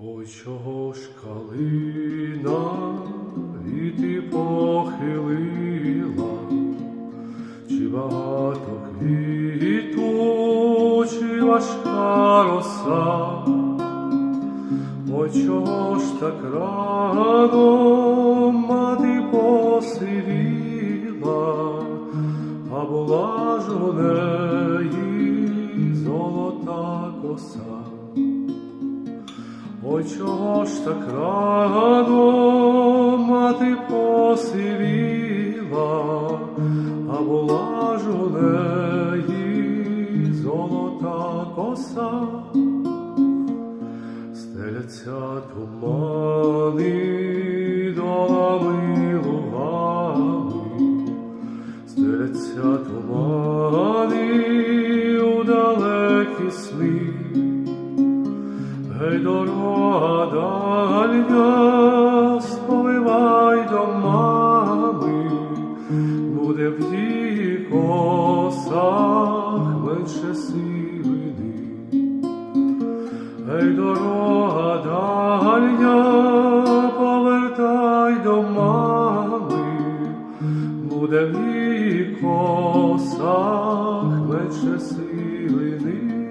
Ой, чого ж калина віти похилила, чи багато квіту, чи важка роса, Ой, чого ж так рано мати посивіла, а була ж у неї золота коса. Ой, чого ж так рано мати посивіла, а була ж у неї золота коса, стеляться тумани долами лугами, стеляться тумани у далекі сни. Гей, дорога дальня, сповивай до мами, буде в її косах менше сивини. Гей, дорога дальня, повертай до мами, буде в її косах менше сивини.